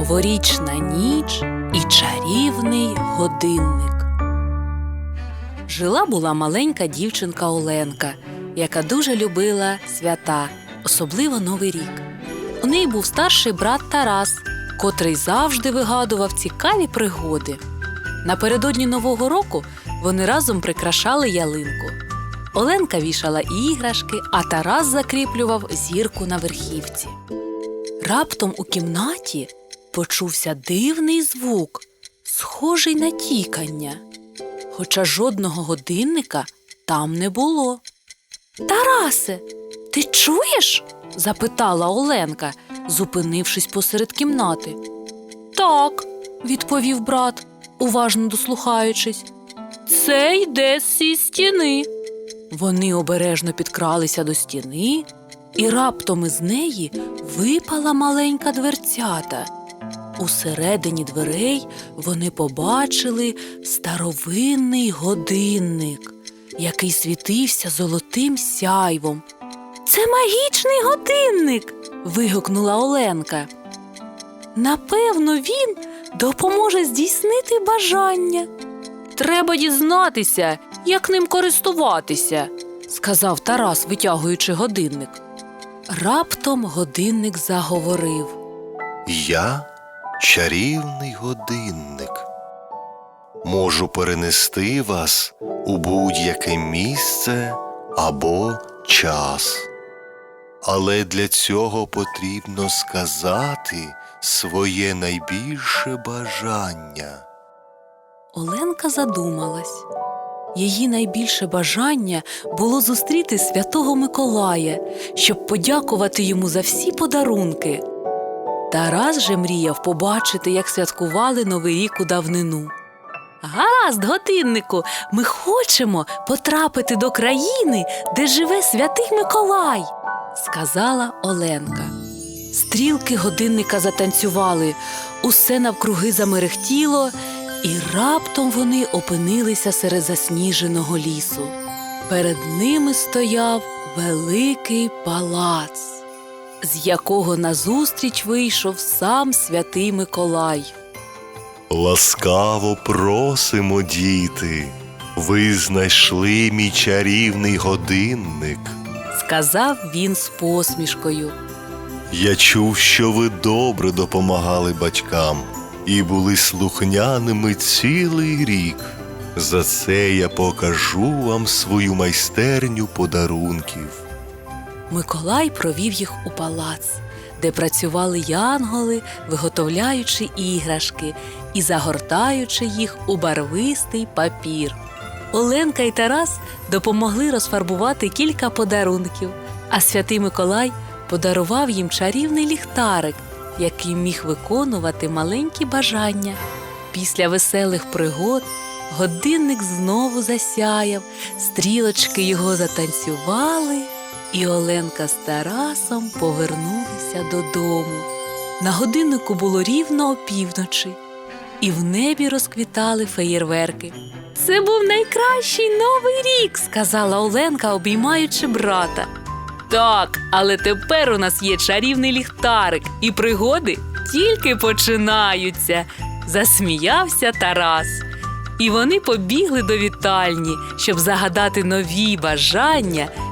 Новорічна ніч і чарівний годинник. Жила була маленька дівчинка Оленка, яка дуже любила свята, особливо Новий рік. У неї був старший брат Тарас, котрий завжди вигадував цікаві пригоди. Напередодні Нового року вони разом прикрашали ялинку. Оленка вішала іграшки, а Тарас закріплював зірку на верхівці. Раптом у кімнаті почувся дивний звук, схожий на тікання, хоча жодного годинника там не було. Тарасе, ти чуєш? запитала Оленка, зупинившись посеред кімнати. Так, відповів брат, уважно дослухаючись. Це йде зі стіни. Вони обережно підкралися до стіни, і раптом із неї випала маленька дверцята. Усередині дверей вони побачили старовинний годинник, який світився золотим сяйвом. Це магічний годинник. вигукнула Оленка. Напевно, він допоможе здійснити бажання. Треба дізнатися, як ним користуватися, сказав Тарас, витягуючи годинник. Раптом годинник заговорив. Я чарівний годинник. Можу перенести вас у будь-яке місце або час. Але для цього потрібно сказати своє найбільше бажання. Оленка задумалась. Її найбільше бажання було зустріти святого Миколая, щоб подякувати йому за всі подарунки. Тарас же мріяв побачити, як святкували Новий рік у давнину. Гаразд, годиннику, ми хочемо потрапити до країни, де живе святий Миколай, сказала Оленка. Стрілки годинника затанцювали, усе навкруги замерехтіло, і раптом вони опинилися серед засніженого лісу. Перед ними стояв великий палац, з якого назустріч вийшов сам святий Миколай. Ласкаво просимо, діти. Ви знайшли мій чарівний годинник. Сказав він з посмішкою. Я чув, що ви добре допомагали батькам і були слухняними цілий рік. За це я покажу вам свою майстерню подарунків. Миколай провів їх у палац, де працювали янголи, виготовляючи іграшки і загортаючи їх у барвистий папір. Оленка і Тарас допомогли розфарбувати кілька подарунків, а святий Миколай подарував їм чарівний ліхтарик, який міг виконувати маленькі бажання. Після веселих пригод годинник знову засяяв, стрілочки його затанцювали, і Оленка з Тарасом повернулися додому. На годиннику було рівно опівночі, і в небі розквітали феєрверки. Це був найкращий новий рік, сказала Оленка, обіймаючи брата. Так, але тепер у нас є чарівний ліхтарик, і пригоди тільки починаються, засміявся Тарас. І вони побігли до вітальні, щоб загадати нові бажання